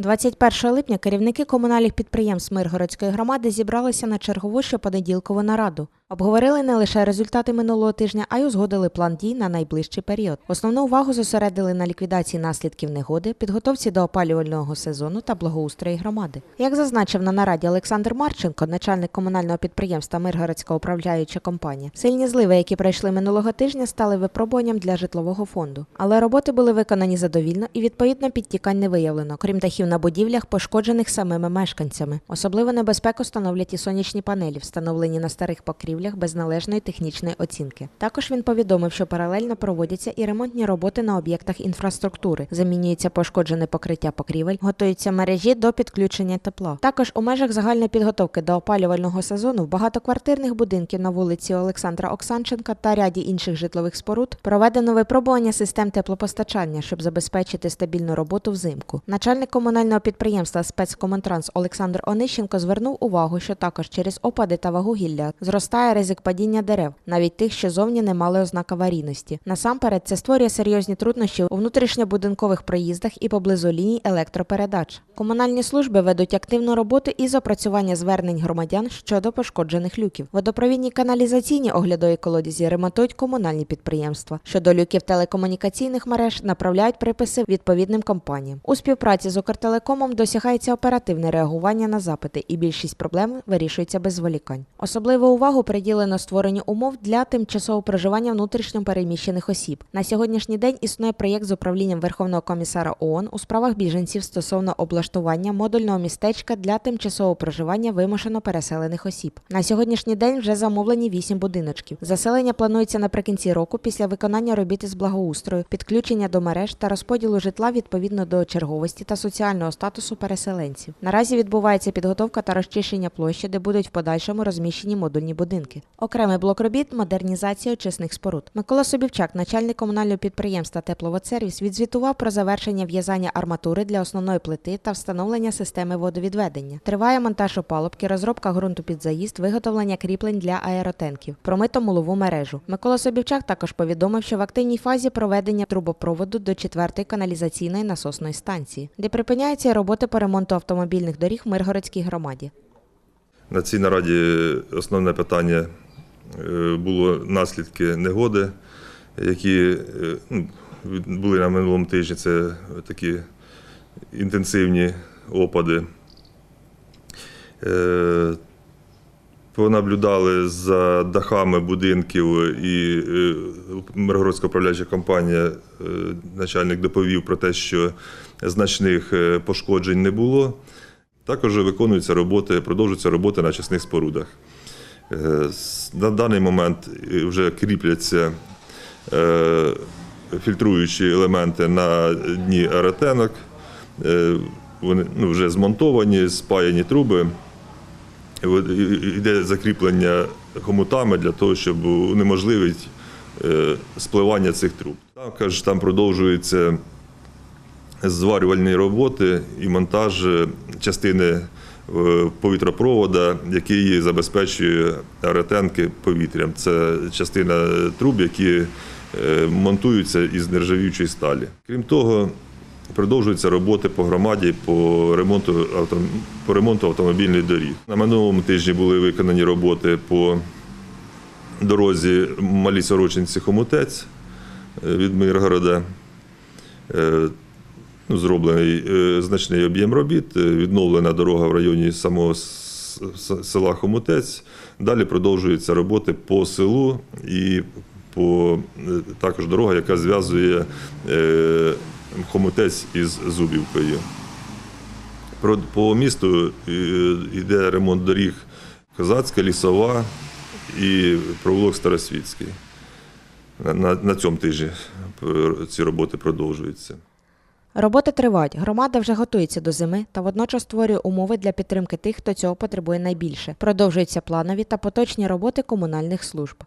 21 липня керівники комунальних підприємств Миргородської громади зібралися на чергову щопонеділкову нараду. Обговорили не лише результати минулого тижня, а й узгодили план дій на найближчий період. Основну увагу зосередили на ліквідації наслідків негоди, підготовці до опалювального сезону та благоустрої громади. Як зазначив на нараді Олександр Марченко, начальник комунального підприємства Миргородська управляюча компанія, сильні зливи, які пройшли минулого тижня, стали випробуванням для житлового фонду. Але роботи були виконані задовільно і відповідно підтікань не виявлено, крім дахів на будівлях, пошкоджених самими мешканцями. Особливу небезпеку становлять і сонячні панелі, встановлені на старих покрівлях без належної технічної оцінки. Також він повідомив, що паралельно проводяться і ремонтні роботи на об'єктах інфраструктури. Замінюється пошкоджене покриття покрівель, готуються мережі до підключення тепла. Також у межах загальної підготовки до опалювального сезону в багатоквартирних будинків на вулиці Олександра Оксанченка та ряді інших житлових споруд проведено випробування систем теплопостачання, щоб забезпечити стабільну роботу взимку. Начальник комунального підприємства спецкомунтранс Олександр Онищенко звернув увагу, що також через опади та вагу гілля зростає ризик падіння дерев, навіть тих, що зовні не мали ознак аварійності. Насамперед, це створює серйозні труднощі у внутрішньобудинкових проїздах і поблизу ліній електропередач. Комунальні служби ведуть активну роботу із опрацювання звернень громадян щодо пошкоджених люків. Водопровідні каналізаційні оглядові колодязі ремонтують комунальні підприємства. Щодо люків телекомунікаційних мереж направляють приписи відповідним компаніям. У співпраці з Укртелекомом досягається оперативне реагування на запити, і більшість проблем вирішується без зволікань. Особливу увагу приділено створенню умов для тимчасового проживання внутрішньо переміщених осіб. На сьогоднішній день існує проєкт з управлінням Верховного комісара ООН у справах біженців стосовно облаштування модульного містечка для тимчасового проживання вимушено переселених осіб. На сьогоднішній день вже замовлені 8 будиночків. Заселення планується наприкінці року після виконання робіт з благоустрою, підключення до мереж та розподілу житла відповідно до черговості та соціального статусу переселенців. Наразі відбувається підготовка та розчищення площі, де будуть в подальшому розміщені модульні будинки. Окремий блок робіт модернізація очисних споруд. Микола Собівчак, начальник комунального підприємства Тепловодсервіс, відзвітував про завершення в'язання арматури для основної плити та встановлення системи водовідведення. Триває монтаж опалубки, розробка ґрунту під заїзд, виготовлення кріплень для аеротенків, промито мулову мережу. Микола Собівчак також повідомив, що в активній фазі проведення трубопроводу до четвертої каналізаційної насосної станції, де припиняються роботи по ремонту автомобільних доріг в Миргородській громаді. На цій нараді основне питання е, було наслідки негоди, які е, ну, були на минулому тижні. Це такі інтенсивні опади. Е, Понаблюдали за дахами будинків і Миргородська управляюча компанія, начальник доповів про те, що значних пошкоджень не було. Також виконуються роботи, продовжуються роботи на часних спорудах. Е, На даний момент е, вже кріпляться е, фільтруючі елементи на дні аеретенок. Е, Вони ну, вже змонтовані, спаяні труби. Йде закріплення хомутами для того, щоб унеможливити спливання цих труб. Також там продовжуються зварювальні роботи і монтаж е, частини е, повітропровода, який забезпечує аеретенки повітрям. Це частина труб, які е, монтуються із нержавіючої сталі. Крім того, продовжуються роботи по громаді по ремонту, по ремонту автомобільних доріг. На минулому тижні були виконані роботи по дорозі Малі Сорочинці Хомутець е, від Миргорода. Ну, зроблений е, значний об'єм робіт, е, відновлена дорога в районі самого села Хомутець. Далі продовжуються роботи по селу і по е, також дорога, яка зв'язує Хомутець із Зубівкою. По місту йде ремонт доріг Козацька, Лісова і провулок Старосвітський. На, на, цьому тижні ці роботи продовжуються. Роботи тривають. Громада вже готується до зими та водночас створює умови для підтримки тих, хто цього потребує найбільше. Продовжуються планові та поточні роботи комунальних служб.